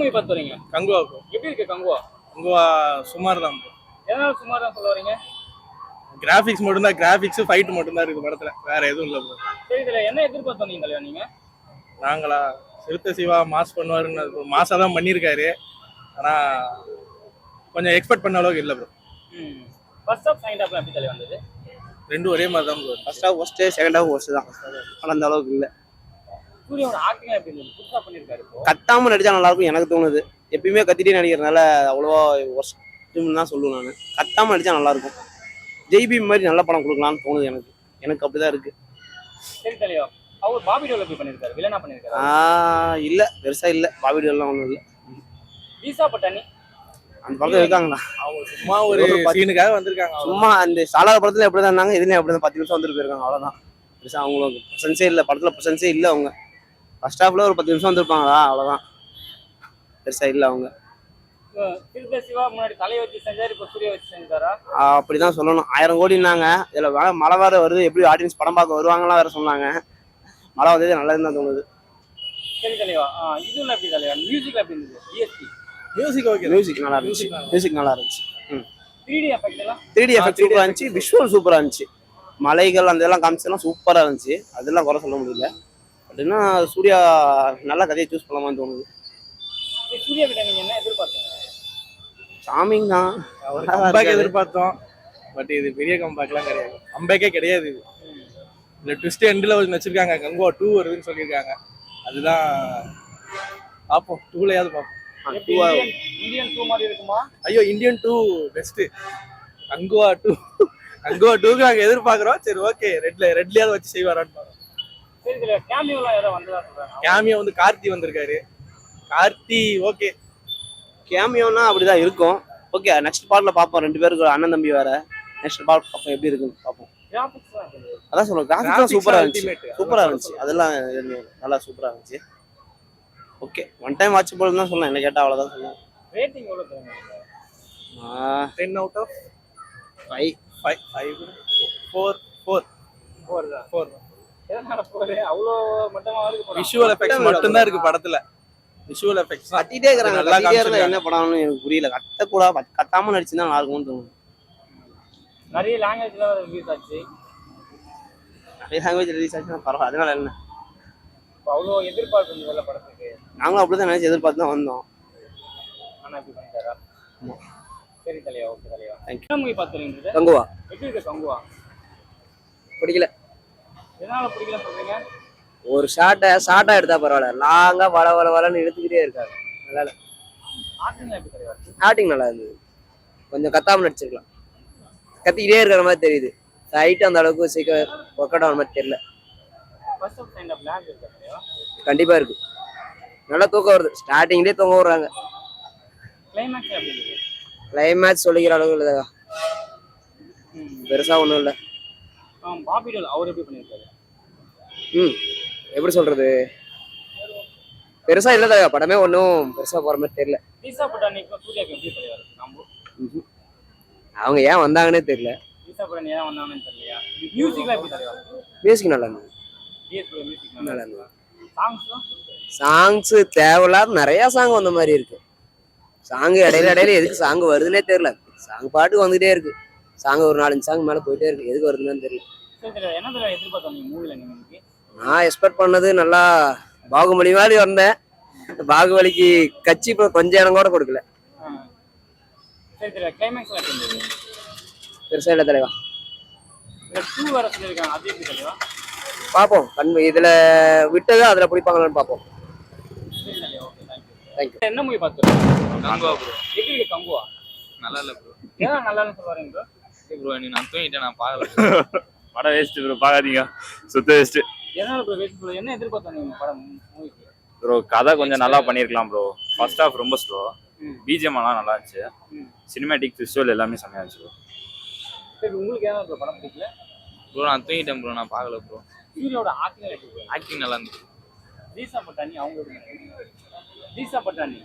Movie பார்த்து வரீங்க? Kanguva bro எப்படி இருக்கு கங்குவா? கங்குவா சுமார் தான் ப்ரோ எதனால சுமார் தான் சொல்ல வரீங்க? கிராஃபிக்ஸ் மட்டும்தான் கிராஃபிக்ஸ் ஃபைட் மட்டும்தான் இருக்கு படத்துல. வேற எதுவும் இல்லை ப்ரோ சரி இதுல என்ன எதிர்பார்த்து வந்தீங்க நீங்க? நாங்களா? சிறுத்தை சிவா மாஸ் பண்ணுவாருன்னு மாசா தான் பண்ணியிருக்காரு ஆனா கொஞ்சம் எக்ஸ்பெக்ட் பண்ண அளவுக்கு இல்லை bro first half second half எப்படி தலைவா வந்தது? ரெண்டும் ஒரே மாதிரி தான் bro first half worst second half worst தான். ஆனால் அந்த அளவுக்கு இல்லை. ஆக்டிங் எப்படி இருந்தது கத்தாமல் நடிச்சா நல்லா இருக்கும் எனக்கு தோணுது. எப்பயுமே கத்திட்டே நடிக்கிறதுனால அவ்வளோவா ஒஸ்ட்டுன்னு தான் சொல்லுவேன் நான். கத்தாமல் நடிச்சா நல்லா இருக்கும் ஜெய்பி மாதிரி நல்ல படம் கொடுக்கலாம்னு தோணுது எனக்கு. எனக்கு அப்படிதான் இருக்கு. சரி தலைவா அவர் பாபி டோல் வில்லனா ஆஹ் இல்லை பெருசாக இல்லை. பாபிடி எல்லாம் ஒன்றும் இல்லை. வீசா பட்டாணி. அந்த படத்தில் இருக்காங்களா? அவங்க சும்மா ஒரு சீனுக்காக வந்திருக்காங்க அவ்வளவுதான். சும்மா அந்த சாலாத படத்தில் எப்படி தான் இருந்தாங்க இதுலேயும் அப்படி தான் பத்து நிமிஷம் வந்துட்டு போயிருக்காங்க அவ்வளோதான் பெருசாக அவங்களுக்கு ப்ரெசன்ஸே இல்லை படத்தில் ப்ரெசன்ஸே இல்லை அவங்க. ஃபர்ஸ்ட் ஹாஃபில் ஒரு பத்து நிமிஷம் வந்திருப்பாங்களா? அவ்வளோதான் பெருசாக இல்லை அவங்க. திருத்த சிவா முன்னாடி தலையை வச்சு செஞ்சாரு இப்போ சூர்யா வச்சு செஞ்சாரா? ஆஹ் அப்படிதான் சொல்லணும். ஆயிரம் கோடினாங்க இதுல வேற மழை வேற வருது. எப்படி ஆடியன்ஸ் படம் பார்க்க வருவாங்கலாம் வேற சொன்னாங்க. மழை வந்தது நல்லதுன்னு தான் தோணுது. மியூசிக் ஓகே மியூசிக் நல்லா இருந்துச்சு. மியூசிக் நல்லா இருந்துச்சு. த்ரீ டி எஃபெக்ட் எல்லாம்? த்ரீ டி ஆ, எஃபெக்ட் 3D சூப்பரா இருந்துச்சு. விஷுவல் சூப்பரா இருந்துச்சு. மலைகள் அந்த இதெல்லாம் காமிச்செல்லாம் சூப்பரா இருந்துச்சு. அதெல்லாம் குறை சொல்ல முடியல. அப்படின்னா சூர்யா நல்ல கதையை சூஸ் பண்ணலாமான்னு தோணுது. சரி, சூர்யா கிட்ட என்ன எதிர்பார்த்தீங்க? சாமிங் தான். கம்பேக் எதிர்பார்த்தோம். பட் இது பெரிய கம்பேக்லாம் கிடையாது. கம்பேக்கே கிடையாது இது. இந்த ட்விஸ்ட் எண்டில் வச்சிருக்காங்க. கங்குவா டூ வருதுன்னு சொல்லியிருக்காங்க. அதுதான் பார்ப்போம். டூலையாவது பார்ப்போம். இந்தியன் டூ மாதிரி இருக்குமா? ஐயோ Indian two best Kanguva two Kanguva டூக்கு நாங்கள் எதிர்பார்க்குறோம். சரி ஓகே ரெட்ல ரெட்லையாவது வச்சு செய்வாரான்னு கேமியா வந்து கார்த்தி வந்திருக்காரு. கார்த்தி ஓகே. கேமியோனா அப்படிதான் இருக்கும். ஓகே நெக்ஸ்ட் பார்ட்ல பார்ப்போம். ரெண்டு பேருக்கு அண்ணன் தம்பி வேற. நெக்ஸ்ட் பார்ட் பார்ப்போம். எப்படி இருக்குன்னு பார்ப்போம். தான். அதான் சொல்லுவேன் கிராஃபிக்ஸ் Graphics சூப்பரா இருந்துச்சு. ultimate. சூப்பரா இருந்துச்சு. அதெல்லாம் நல்லா சூப்பரா இருந்துச்சு. ஓகே ஒன் டைம் வாட்ச் போல தான் சொல்லலாம் என்ன கேட்டா அவ்வளவுதான் சொல்லுவேன் ரேட்டிங் எவ்வளவு தருவீங்க? Ten out of five five five four four four தான். ஃபோர் எதனால ஃபோர் அவ்வளோ மட்டமா இருக்கு படம் விஷுவல் எஃபெக்ட்ஸ் மட்டும்தான் இருக்கு படத்துல. விஷுவல் எஃபெக்ட்ஸ் கத்திட்டே இருக்கிறாங்க. இருந்தா. என்ன படம்னு எனக்கு புரியல. கத்தக்கூடா கத்தாம நடிச்சுதான் நல்லா இருக்கும்னு தோணும் நிறைய லாங்குவேஜ்ல ரிலீஸ் ஆச்சு. நிறைய லாங்குவேஜ் ரிலீஸ் ஆச்சுன்னா பரவாயில்ல. அதனால என்ன? இப்போ அவ்வளோ எதிர்பார்ப்பு இருந்ததுல படத்துக்கு. நாங்களும் அப்படிதான் நினைச்சு எதிர்பார்த்து தான் வந்தோம். ஆனா இப்படி பண்ணிட்டாரா. சரி தலையா ஓகே தலையா பார்த்துருங்க கங்குவா. எப்படி இருக்கு கங்குவா? பிடிக்கல. ஒரு ஷார்ட்டை ஷார்ட்டா எடுத்தா பரவாயில்ல. லாங்கா வள வள வளன்னு இழுத்துக்கிட்டே இருக்காங்க நல்லா ஸ்டார்டிங் நல்லா இருந்தது. கொஞ்சம் கத்தாம நடிச்சிருக்கலாம். கத்திக்கிட்டே இருக்கிற மாதிரி தெரியுது. ஹைட் அந்த அளவுக்கு சீக்கிரம் ஒர்க் அவுட் ஆன மாதிரி தெரியல. இருக்கு கண்டிப்பா இருக்கு. நல்லா தூக்கம் வருது. ஸ்டார்டிங்லேயே தூங்க விடுறாங்க. கிளைமேக்ஸ் சொல்லிக்கிற அளவுக்கு இல்லைதா பெருசா ஒன்றும் இல்லை. பாபி டோல் அவர் எப்படி பண்ணியிருக்காரு? ம் எப்படி சொல்றது? பெருசா இல்லதா படமே ஒன்றும் பெருசா போற மாதிரி தெரியல. சூர்யாக்கு எப்படி தலைவா இருக்கு நம்ம ம்ஹும். அவங்க ஏன் வந்தாங்கன்னே தெரியல. பீஸா பட்டானி ஏன் வந்தாங்கன்னு தெரியலையா? மியூசிக்லாம் எப்படி தலைவா மியூசிக் நல்லா இருந்தது நல்லா இருந்தது? சாங்ஸ்லாம் சாங்ஸ் தேவையில்லாத நிறைய சாங் வந்த மாதிரி இருக்கு. சாங் இடையில இடையில எதுக்கு சாங் வருதுன்னே தெரியல. சாங் பாட்டுக்கு வந்துகிட்டே இருக்கு. சாங் ஒரு நாலஞ்சு சாங் மேல போயிட்டே இருக்கு. எதுக்கு வருதுன்னு தெரியல. நான் எக்ஸ்பெக்ட் பண்ணது நல்லா பாகுபலி மாதிரி வந்தேன். பாகுபலிக்கு கட்சி இப்போ கொஞ்சம் இடம் கூட கொடுக்கல. பெருசா இல்லை தலைவா. பார்ப்போம் கண் இதுல விட்டது அதுல பிடிப்பாங்களான்னு பார்ப்போம் என்ன மூவி பார்த்துருக்கோம் நல்லா இல்லை ப்ரோ ஏன் நல்லா சொல்லுவாங்க ப்ரோ ப்ரோ நீ நான் தூங்கிட்டேன் நான் பார்க்கல. படம் வேஸ்ட் ப்ரோ பார்க்காதீங்க. சுத்த வேஸ்ட் எதனால ப்ரோ வெயிட் ப்ரோ என்ன எதிர்பார்த்தோம் நீங்க படம் மூவிக்கு ப்ரோ கதை கொஞ்சம் நல்லா பண்ணியிருக்கலாம் ப்ரோ ஃபர்ஸ்ட் ஹாஃப் ரொம்ப ஸ்லோ. பிஜிஎம் எல்லாம் நல்லா இருந்துச்சு. சினிமேட்டிக் விஷுவல் எல்லாமே செம்மையா இருந்துச்சு ப்ரோ உங்களுக்கு ஏன் ப்ரோ படம் பிடிக்கல? ப்ரோ நான் தூங்கிட்டேன் ப்ரோ நான் பார்க்கல ப்ரோ சூரியோட ஆக்டிங் ஆக்டிங் நல்லா இருந்துச்சு. தீசா பட்டாணி அவங்க தீசா பட்டாணி.